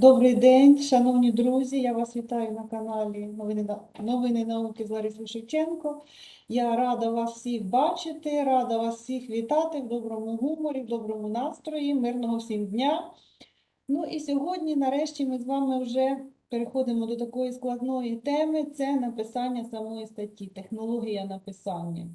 Добрий день, шановні друзі. Я вас вітаю на каналі Новини, Новини науки з Ларисою Шевченко. Я рада вас всіх бачити, рада вас всіх вітати в доброму гуморі, в доброму настрої, мирного всім дня. Ну і сьогодні, нарешті, ми з вами вже переходимо до такої складної теми: це написання самої статті, технологія написання.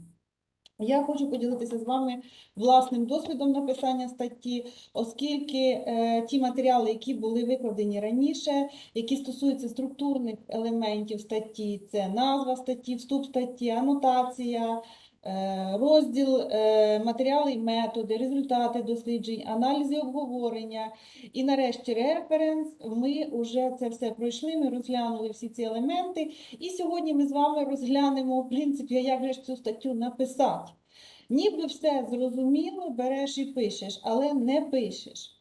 Я хочу поділитися з вами власним досвідом написання статті, оскільки е, ті матеріали, які були викладені раніше, які стосуються структурних елементів статті, це назва статті, вступ статті, анотація, розділ, е, матеріали і методи, результати досліджень, аналізи обговорення і нарешті референс. Ми вже це все пройшли, ми розглянули всі ці елементи. І сьогодні ми з вами розглянемо, в принципі, як же цю статтю написати. Ніби все зрозуміло, береш і пишеш, але не пишеш.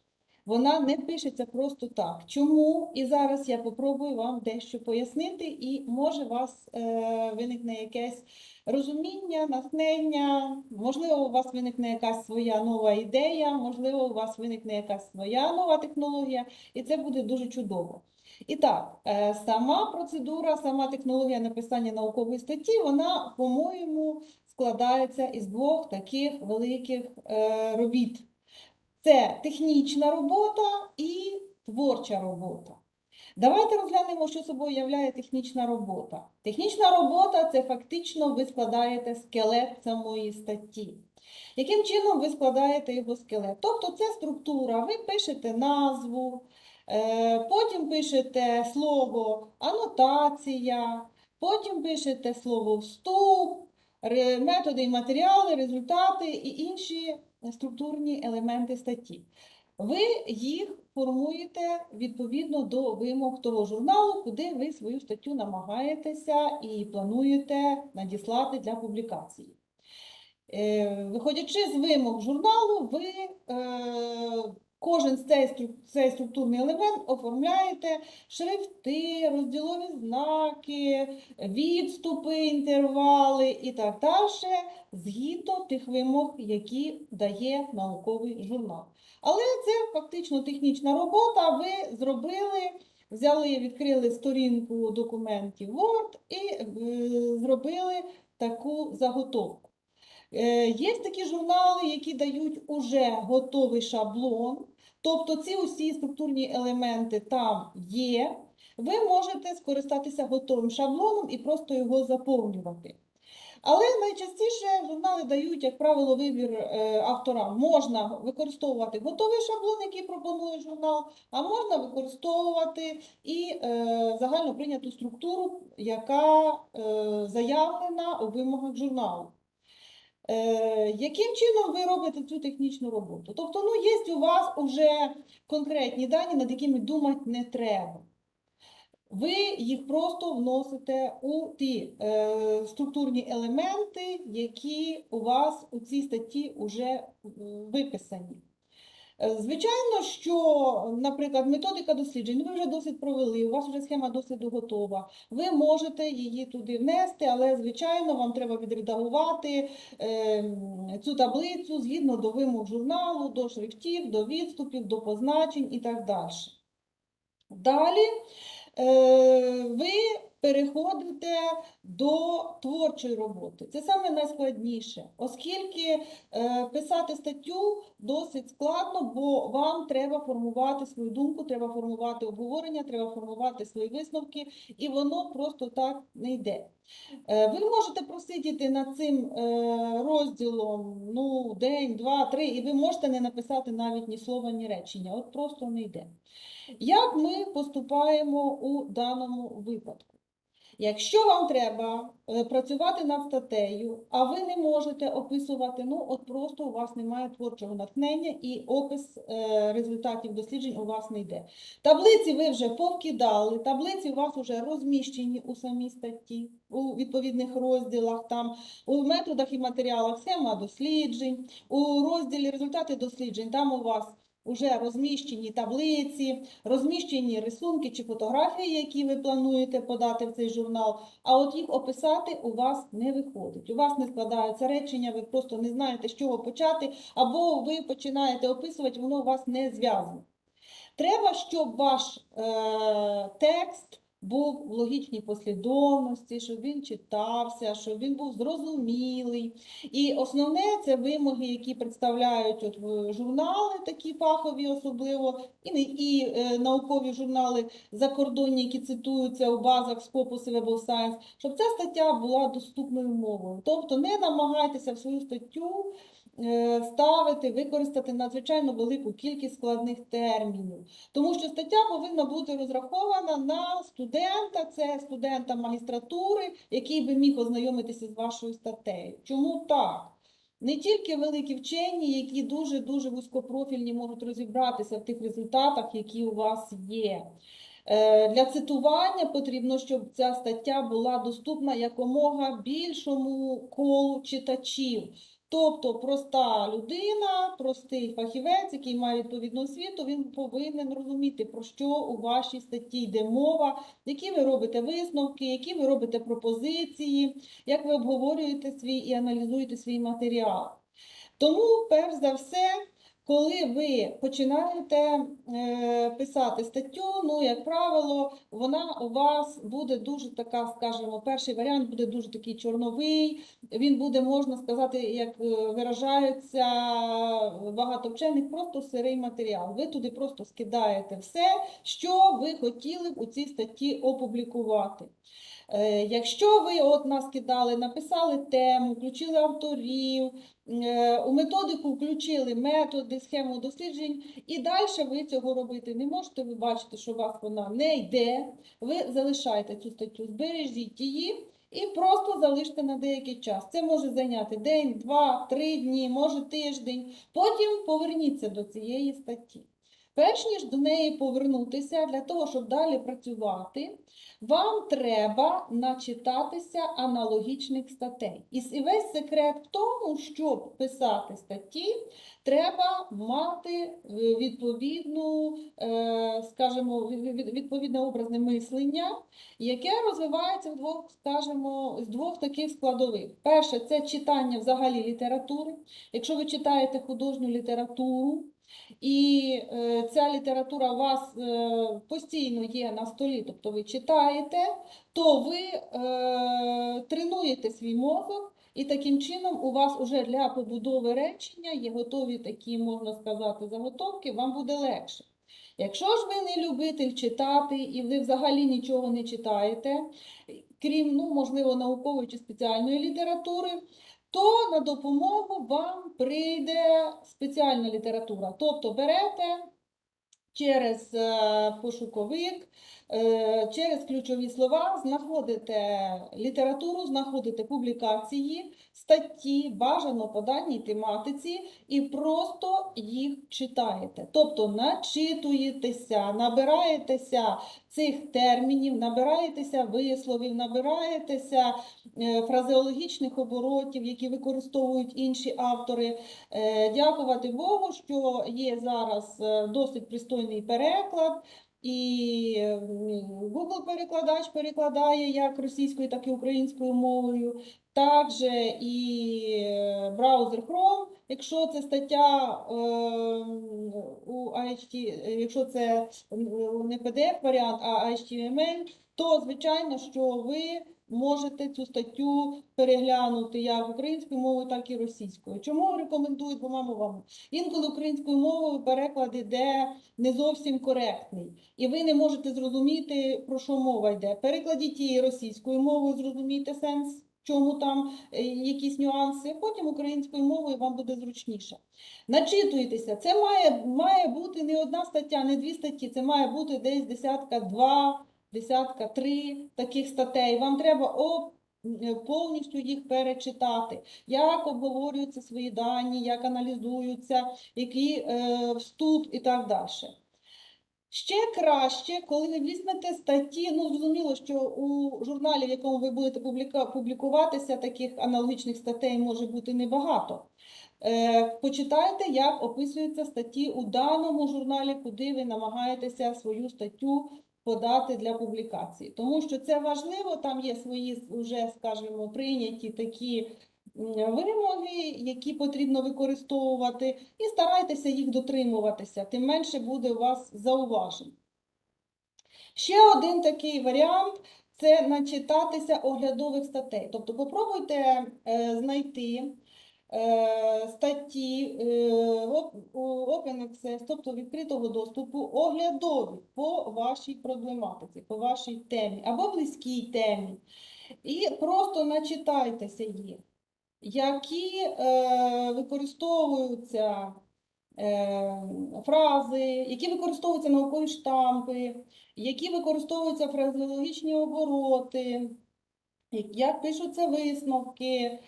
Вона не пишеться просто так. Чому? І зараз я попробую вам дещо пояснити, і може у вас е, виникне якесь розуміння, натхнення, можливо, у вас виникне якась своя нова ідея, можливо, у вас виникне якась своя нова технологія, і це буде дуже чудово. І так, е, сама процедура, сама технологія написання наукової статті, вона, по-моєму, складається із двох таких великих е, робіт. Це технічна робота і творча робота. Давайте розглянемо, що собою являє технічна робота. Технічна робота це фактично ви складаєте скелет самої статті. Яким чином ви складаєте його скелет? Тобто це структура, ви пишете назву, е, потім пишете слово анотація, потім пишете слово вступ, методи і матеріали, результати і інші структурні елементи статті. Ви їх формуєте відповідно до вимог того журналу, куди ви свою статтю намагаєтеся і плануєте надіслати для публікації. Е, Виходячи з вимог журналу, ви е, кожен цей, структурний елемент оформляєте шрифти, розділові знаки, відступи, інтервали і так далі, згідно тих вимог, які дає науковий журнал. Але це фактично технічна робота. Ви зробили, взяли, відкрили сторінку документів Word і е, зробили таку заготовку. Е, Є такі журнали, які дають уже готовий шаблон, тобто ці усі структурні елементи там є. Ви можете скористатися готовим шаблоном і просто його заповнювати. Але найчастіше журнали дають, як правило, вибір е, автора. Можна використовувати готовий шаблон, який пропонує журнал, а можна використовувати і е, загально прийняту структуру, яка е, заявлена у вимогах журналу. Е, яким чином ви робите цю технічну роботу? Тобто, ну, є у вас вже конкретні дані, над якими думати не треба. Ви їх просто вносите у ті е, структурні елементи, які у вас у цій статті вже виписані. Е, Звичайно, що, наприклад, методика досліджень, ви вже досвід провели, у вас вже схема досліду готова. Ви можете її туди внести, але, звичайно, вам треба відредагувати е, цю таблицю згідно до вимог журналу, до шрифтів, до відступів, до позначень і так далі. Далі е, ви переходите до творчої роботи. Це саме найскладніше, оскільки е, писати статтю досить складно, бо вам треба формувати свою думку, треба формувати обговорення, треба формувати свої висновки, і воно просто так не йде. Е, Ви можете просидіти над цим е, розділом ну, день, два, три, і ви можете не написати навіть ні слова, ні речення. От просто не йде. Як ми поступаємо у даному випадку? Якщо вам треба е, працювати над статтею, а ви не можете описувати, ну от просто у вас немає творчого натхнення і опис е, результатів досліджень у вас не йде. Таблиці ви вже повкидали, таблиці у вас вже розміщені у самій статті, у відповідних розділах, там у методах і матеріалах схема досліджень, у розділі результати досліджень, там у вас вже розміщені таблиці, розміщені рисунки чи фотографії, які ви плануєте подати в цей журнал, а от їх описати у вас не виходить. У вас не складаються речення, ви просто не знаєте, з чого почати, або ви починаєте описувати, воно у вас не зв'язано. Треба, щоб ваш е, текст був в логічній послідовності, щоб він читався, щоб він був зрозумілий. І основне це вимоги, які представляють от журнали, такі фахові особливо, і, і е, наукові журнали закордонні, які цитуються у базах Scopus і Web of Science, щоб ця стаття була доступною мовою. Тобто не намагайтеся в свою статтю ставити, використати надзвичайно велику кількість складних термінів. Тому що стаття повинна бути розрахована на студента, це студента магістратури, який би міг ознайомитися з вашою статтею. Чому так? Не тільки великі вчені, які дуже-дуже вузькопрофільні можуть розібратися в тих результатах, які у вас є. Е, Для цитування потрібно, щоб ця стаття була доступна якомога більшому колу читачів. Тобто проста людина, простий фахівець, який має відповідну освіту, він повинен розуміти, про що у вашій статті йде мова, які ви робите висновки, які ви робите пропозиції, як ви обговорюєте свій і аналізуєте свій матеріал. Тому, перш за все, коли ви починаєте е, писати статтю, ну, як правило, вона у вас буде дуже така, скажімо, перший варіант буде дуже такий чорновий, він буде, можна сказати, як е, виражаються багато вчених, просто сирий матеріал. Ви туди просто скидаєте все, що ви хотіли б у цій статті опублікувати. Е, Якщо ви от нас кидали, написали тему, включили авторів, е, у методику включили методи, схему досліджень, і далі ви цього робити не можете, ви бачите, що у вас вона не йде, ви залишаєте цю статтю, збережіть її і просто залиште на деякий час. Це може зайняти день, два, три дні, може тиждень. Потім поверніться до цієї статті. Перш ніж до неї повернутися, для того, щоб далі працювати, вам треба начитатися аналогічних статей. І весь секрет в тому, щоб писати статті, треба мати е, відповідну, е, скажімо, від- від- відповідне образне мислення, яке розвивається в двох, скажімо, з двох таких складових. Перше це читання взагалі літератури. Якщо ви читаєте художню літературу, і е, ця література у вас е, постійно є на столі, тобто ви читаєте, то ви е, тренуєте свій мозок, і таким чином у вас уже для побудови речення є готові такі, можна сказати, заготовки, вам буде легше. Якщо ж ви не любитель читати і ви взагалі нічого не читаєте, крім, ну, можливо, наукової чи спеціальної літератури, то на допомогу вам прийде спеціальна література. Тобто берете через е, пошуковик, через ключові слова, знаходите літературу, знаходите публікації, статті, бажано по даній тематиці, і просто їх читаєте. Тобто начитуєтеся, набираєтеся цих термінів, набираєтеся висловів, набираєтеся е, фразеологічних оборотів, які використовують інші автори. Е, Дякувати Богу, що є зараз е, досить пристойний переклад. І е, Google перекладач перекладає як російською, так і українською мовою. Також і е, браузер Chrome, якщо це стаття е, у HT, якщо це не PDF варіант, а HTML, то звичайно, що ви можете цю статтю переглянути як українською мовою, так і російською. Чому рекомендую двома мовами? Інколи українською мовою переклад іде не зовсім коректний, і ви не можете зрозуміти, про що мова йде. Перекладіть її російською мовою, зрозумійте сенс, чому там е, якісь нюанси, потім українською мовою вам буде зручніше. Начитуйтеся, це має, має бути не одна стаття, не дві статті, це має бути десь десятка два, десятка три таких статей. Вам треба повністю їх перечитати, як обговорюються свої дані, як аналізуються, який е, вступ і так далі. Ще краще, коли ви візьмете статті, ну зрозуміло, що у журналі, в якому ви будете публікуватися, таких аналогічних статей може бути небагато. Е, Почитайте, як описуються статті у даному журналі, куди ви намагаєтеся свою статтю подати для публікації. Тому що це важливо, там є свої вже, скажімо, прийняті такі вимоги, які потрібно використовувати, і старайтеся їх дотримуватися, тим менше буде у вас зауважень. Ще один такий варіант це начитатися оглядових статей. Тобто попробуйте е, знайти статті е, Open Access, тобто відкритого доступу, оглядові по вашій проблематиці, по вашій темі або близькій темі. І просто начитайтеся їх, які е, використовуються е, фрази, які використовуються наукові штампи, які використовуються фразеологічні обороти, як- пишуться висновки, е,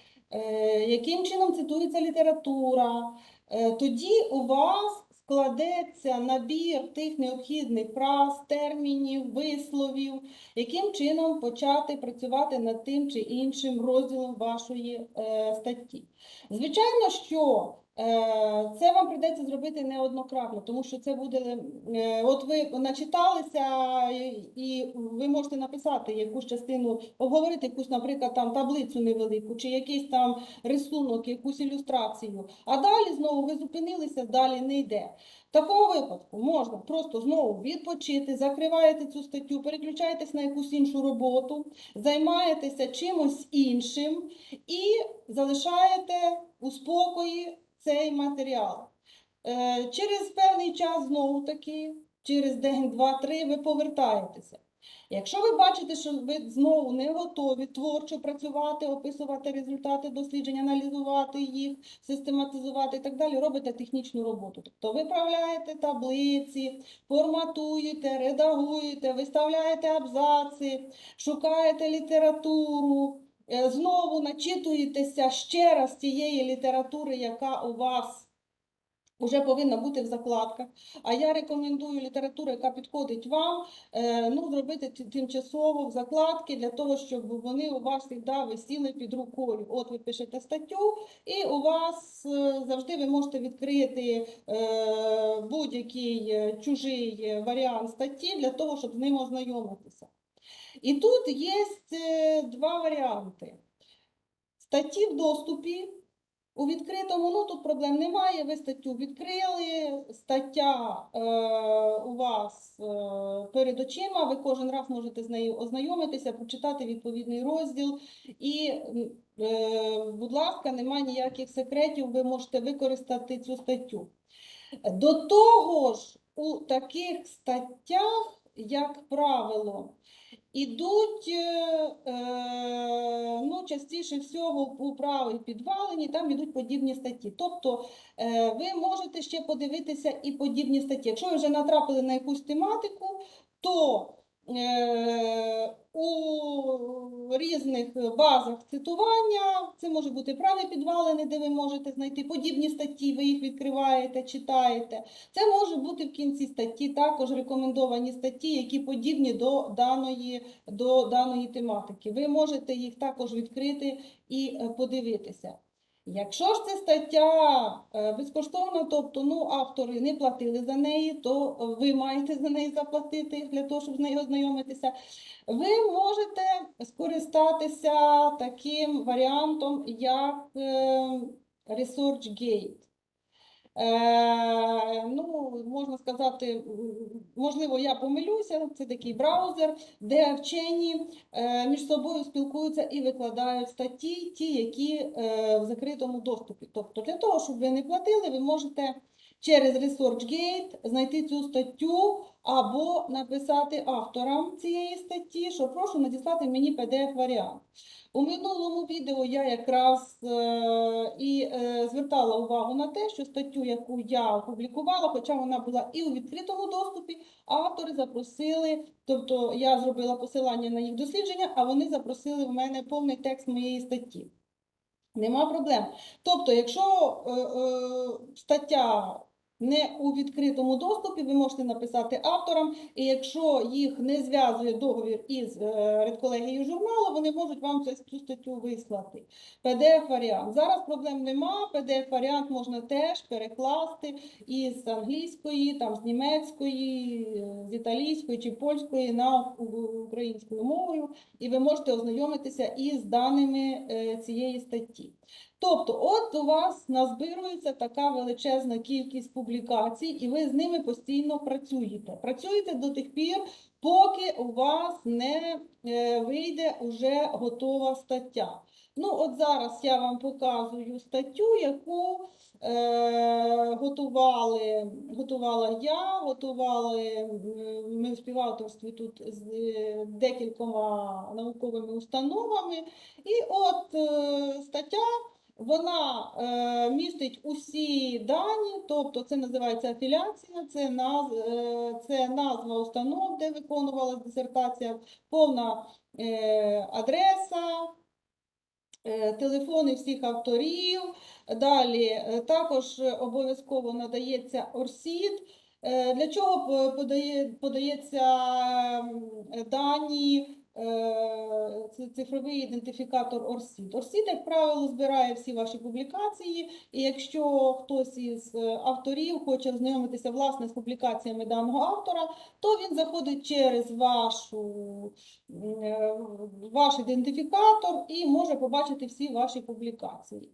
яким чином цитується література. Е, Тоді у вас складеться набір тих необхідних фраз, термінів, висловів, яким чином почати працювати над тим чи іншим розділом вашої е, статті. Звичайно, що е, це вам прийдеться зробити неоднократно, тому що це буде, е, от ви начиталися, і ви можете написати якусь частину, обговорити якусь, наприклад, там таблицю невелику, чи якийсь там рисунок, якусь ілюстрацію, а далі знову ви зупинилися, далі не йде. В такому випадку можна просто знову відпочити, закриваєте цю статтю, переключаєтесь на якусь іншу роботу, займаєтеся чимось іншим і залишаєте у спокої цей матеріал. Е, Через певний час знову таки, через день, два, три, ви повертаєтеся. Якщо ви бачите, що ви знову не готові творчо працювати, описувати результати досліджень, аналізувати їх, систематизувати і так далі, робите технічну роботу. Тобто виправляєте таблиці, форматуєте, редагуєте, виставляєте абзаци, шукаєте літературу, знову начитуєтеся ще раз тієї літератури, яка у вас вже повинна бути в закладках. А я рекомендую літературу, яка підходить вам, е, ну, зробити тимчасово в закладки для того, щоб вони у вас завжди висіли під рукою. От ви пишете статтю, і у вас е, завжди ви можете відкрити е, будь-який е, чужий е, варіант статті для того, щоб з ним ознайомитися. І тут є е, два варіанти. Статті в доступі. У відкритому ну, тут проблем немає. Ви статтю відкрили, стаття е, у вас е, перед очима, ви кожен раз можете з нею ознайомитися, прочитати відповідний розділ. І, е, будь ласка, немає ніяких секретів, ви можете використати цю статтю. До того ж, у таких статтях, як правило, ідуть е, е, ну, частіше всього у правій підвалині, там йдуть подібні статті. Тобто е, ви можете ще подивитися і подібні статті. Якщо ви вже натрапили на якусь тематику, то у різних базах цитування, це може бути праві підвалини, де ви можете знайти подібні статті, ви їх відкриваєте, читаєте. Це може бути в кінці статті також рекомендовані статті, які подібні до даної, до даної тематики. Ви можете їх також відкрити і е, подивитися. Якщо ж це стаття е, безкоштовна, тобто ну, автори не платили за неї, то ви маєте за неї заплатити для того, щоб з нею ознайомитися. Ви можете скористатися таким варіантом, як е, ResearchGate. Е, ну, можна сказати, можливо, я помилюся, це такий браузер, де вчені е, між собою спілкуються і викладають статті, ті, які е, в закритому доступі. Тобто для того, щоб ви не платили, ви можете через ResearchGate знайти цю статтю або написати авторам цієї статті, що прошу надіслати мені PDF-варіант. У минулому відео я якраз е, і е, звертала увагу на те, що статтю, яку я опублікувала, хоча вона була і у відкритому доступі, автори запросили, тобто я зробила посилання на їх дослідження, а вони запросили в мене повний текст моєї статті. Нема проблем. Тобто, якщо е, е, стаття не у відкритому доступі, ви можете написати авторам, і якщо їх не зв'язує договір із е, редколегією журналу, вони можуть вам цю- статтю вислати. PDF-варіант. Зараз проблем нема. PDF-варіант можна теж перекласти із англійської, там, з німецької, з італійської чи польської на українською мовою, і ви можете ознайомитися із даними е, цієї статті. Тобто, от у вас назбирується така величезна кількість публікацій, і ви з ними постійно працюєте. Працюєте до тих пір, поки у вас не е, вийде уже готова стаття. Ну, от зараз я вам показую статтю, яку е, готували, готувала я, готували ми в співавторстві тут з е, декількома науковими установами. І от е, стаття вона е, містить усі дані, тобто це називається афіляція, це, наз, е, це назва установ, де виконувалася дисертація, повна е, адреса, е, телефони всіх авторів. Далі е, також обов'язково надається ОРСІД. Е, Для чого подає, подається дані цифровий ідентифікатор ОРСІД? ОРСІД, як правило, збирає всі ваші публікації, і якщо хтось із е, авторів хоче ознайомитися власне з публікаціями даного автора, то він заходить через вашу, е, ваш ідентифікатор і може побачити всі ваші публікації.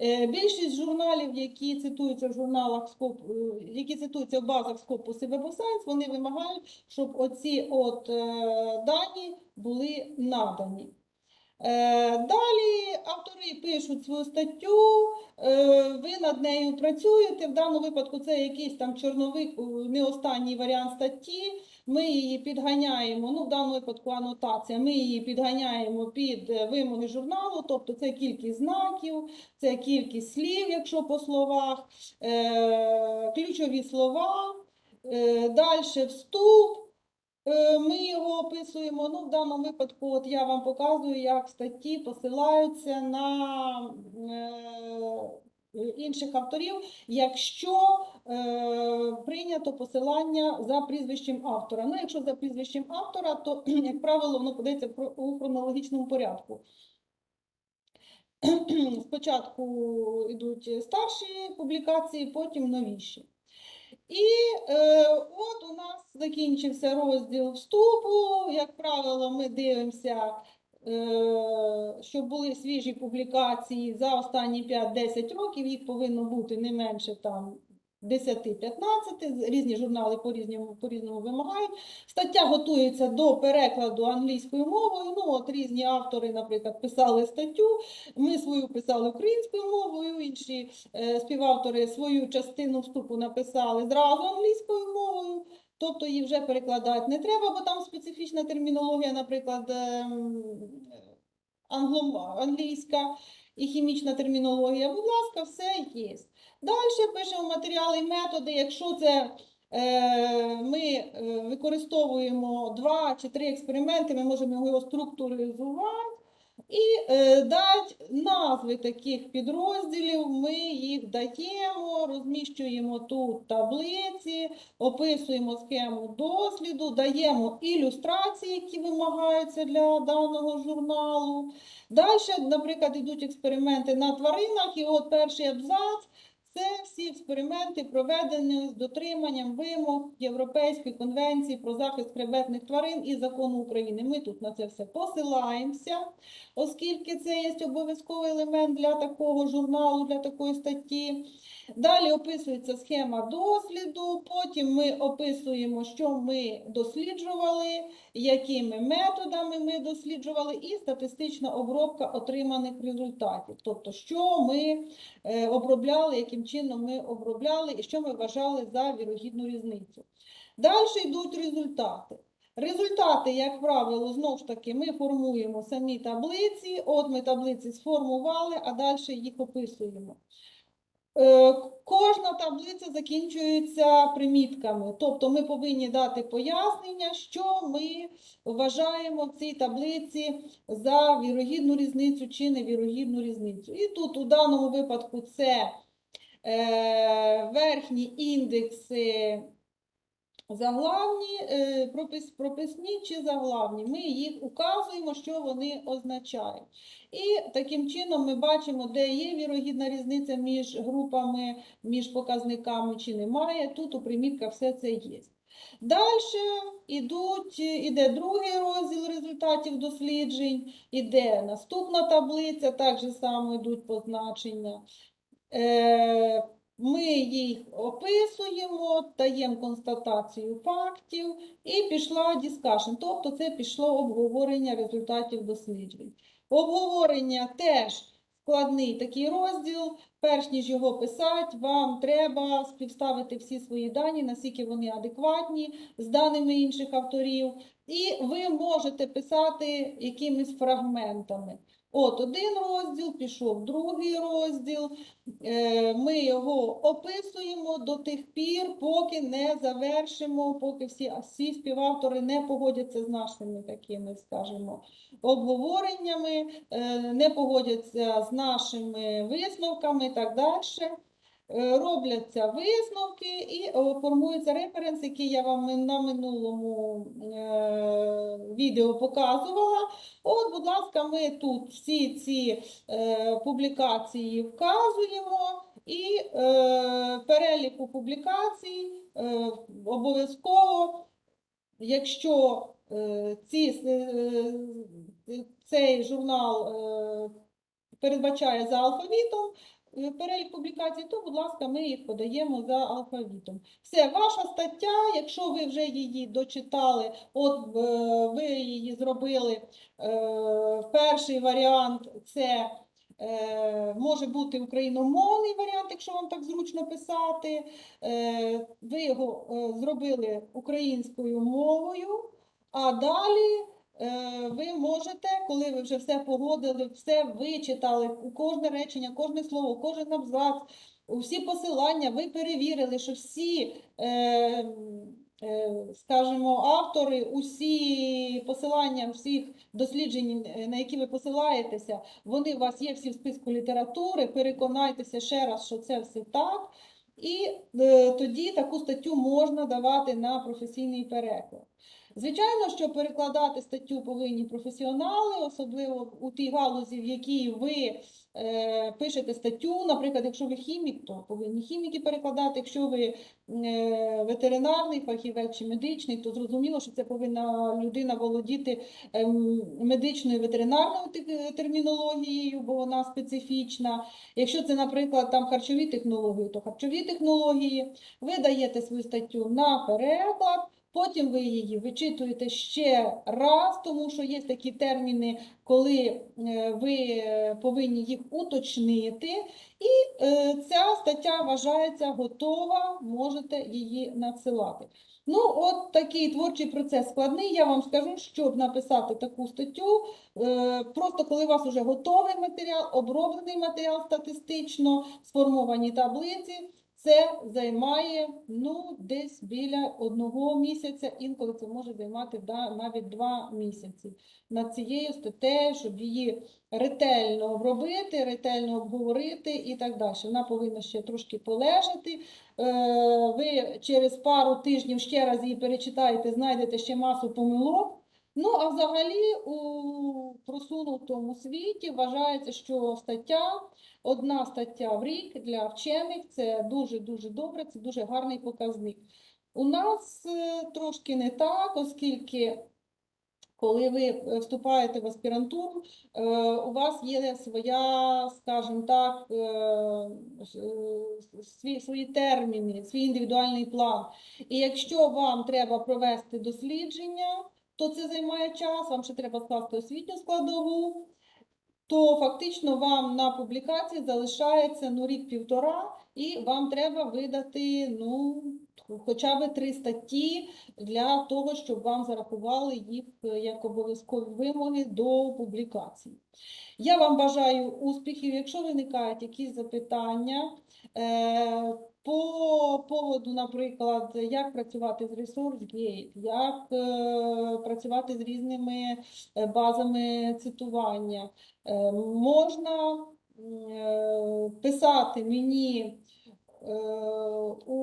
Е, Більшість журналів, які цитуються в журналах Скоп, е, які цитуються в базах Scopus і Web of Science, вони вимагають, щоб оці от е, дані були надані. Е, Далі автори пишуть свою статтю, е, ви над нею працюєте. В даному випадку це якийсь там чорновик, е, не останній варіант статті. Ми її підганяємо, ну в даному випадку анотація, ми її підганяємо під вимоги журналу, тобто це кількість знаків, це кількість слів, якщо по словах, ключові слова, далі вступ. Е, Ми його описуємо. Ну, в даному випадку, от я вам показую, як статті посилаються на е, інших авторів, якщо е, прийнято посилання за прізвищем автора. Ну, якщо за прізвищем автора, то, як правило, воно подається у хронологічному порядку. Спочатку йдуть старші публікації, потім новіші. І е, от у нас закінчився розділ вступу. Як правило, ми дивимося, е, щоб були свіжі публікації за останні 5-10 років. Їх повинно бути не менше там 10-15. Різні журнали по-різному, по-різному вимагають. Стаття готується до перекладу англійською мовою. Ну, от різні автори, наприклад, писали статтю. Ми свою писали українською мовою, інші е, співавтори свою частину вступу написали зразу англійською мовою, тобто її вже перекладати не треба, бо там специфічна термінологія, наприклад, ем, англійська і хімічна термінологія. Будь ласка, все є. Далі пишемо матеріали і методи. Якщо це е, ми е, використовуємо два чи три експерименти, ми можемо його структуризувати. І е, дати назви таких підрозділів, ми їх даємо, розміщуємо тут таблиці, описуємо схему досліду, даємо ілюстрації, які вимагаються для даного журналу. Далі, наприклад, йдуть експерименти на тваринах, і от перший абзац це всі експерименти, проведені з дотриманням вимог Європейської конвенції про захист хребетних тварин і закону України. Ми тут на це все посилаємося, оскільки це є обов'язковий елемент для такого журналу, для такої статті. Далі описується схема досліду, потім ми описуємо, що ми досліджували, якими методами ми досліджували, і статистична обробка отриманих результатів. Тобто, що ми е, обробляли, яким чином ми обробляли і що ми вважали за вірогідну різницю. Далі йдуть результати. Результати, як правило, знову ж таки, ми формуємо самі таблиці. От ми таблиці сформували, а далі їх описуємо. Е, Кожна таблиця закінчується примітками, тобто ми повинні дати пояснення, що ми вважаємо в цій таблиці за вірогідну різницю чи невірогідну різницю. І тут у даному випадку це верхні індекси заглавні, е, пропис, прописні чи заглавні. Ми їх указуємо, що вони означають. І таким чином ми бачимо, де є вірогідна різниця між групами, між показниками чи немає. Тут у примітках все це є. Далі ідуть, іде другий розділ результатів досліджень, іде наступна таблиця, так же само йдуть позначення. Е, Ми їх описуємо, даємо констатацію фактів і пішла дискашн, тобто це пішло обговорення результатів досліджень. Обговорення теж складний такий розділ. Перш ніж його писати, вам треба співставити всі свої дані, наскільки вони адекватні з даними інших авторів, і ви можете писати якимись фрагментами. От один розділ, пішов другий розділ. Е, Ми його описуємо до тих пір, поки не завершимо, поки всі, всі співавтори не погодяться з нашими такими, скажімо, обговореннями, е, не погодяться з нашими висновками і так далі. Е, Робляться висновки і е, формується референс, який я вам на минулому е, відео показувала. От, будь ласка, ми тут всі ці публікації вказуємо і переліку публікацій обов'язково, якщо ці, цей журнал передбачає за алфавітом, перелік публікацій, то, будь ласка, ми їх подаємо за алфавітом. Все, ваша стаття, якщо ви вже її дочитали, от е, ви її зробили, е, перший варіант це е, може бути україномовний варіант, якщо вам так зручно писати. Е, ви його е, зробили українською мовою, а далі е, ви можете, коли ви вже все погодили, все вичитали, кожне речення, кожне слово, кожен абзац, усі посилання, ви перевірили, що всі, е, е, скажімо, автори, усі посилання всіх досліджень, е, на які ви посилаєтеся, вони у вас є всі в списку літератури, переконайтеся ще раз, що це все так. І е, тоді таку статтю можна давати на професійний переклад. Звичайно, що перекладати статтю повинні професіонали, особливо у тій галузі, в якій ви е, пишете статтю. Наприклад, якщо ви хімік, то повинні хіміки перекладати. Якщо ви е, ветеринарний фахівець чи медичний, то зрозуміло, що це повинна людина володіти ем, медичною ветеринарною термінологією, бо вона специфічна. Якщо це, наприклад, там харчові технології, то харчові технології. Ви даєте свою статтю на переклад. Потім ви її вичитуєте ще раз, тому що є такі терміни, коли е, ви е, повинні їх уточнити. І е, ця стаття вважається готова, можете її надсилати. Ну, от такий творчий процес складний. Я вам скажу, щоб написати таку статтю, просто коли у вас вже готовий матеріал, оброблений матеріал статистично, сформовані таблиці, це займає ну, десь біля одного місяця, інколи це може займати да, навіть два місяці над цією статтею, щоб її ретельно обробити, ретельно обговорити і так далі. Вона повинна ще трошки полежати. Е, Ви через пару тижнів ще раз її перечитаєте, знайдете ще масу помилок. Ну, а взагалі у просунутому світі вважається, що стаття Одна стаття в рік для вчених це дуже-дуже добре, це дуже гарний показник. У нас е, трошки не так, оскільки коли ви е, вступаєте в аспірантуру, е, у вас є своя, скажімо так, свої, свої терміни, свій індивідуальний план. І якщо вам треба провести дослідження, то це займає час, вам ще треба скласти освітню складову. То фактично вам на публікації залишається ну, рік-півтора, і вам треба видати ну, хоча б три статті для того, щоб вам зарахували їх е, як обов'язкові вимоги до публікації. Я вам бажаю успіхів. Якщо виникають якісь запитання е, по поводу, наприклад, як працювати з ResourceGate, як е, працювати з різними базами цитування, Можна писати мені у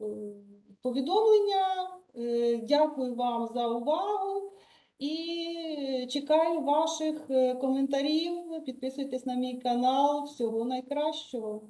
е, повідомлення. Е, Дякую вам за увагу і чекаю ваших е, коментарів. Підписуйтесь на мій канал. Всього найкращого.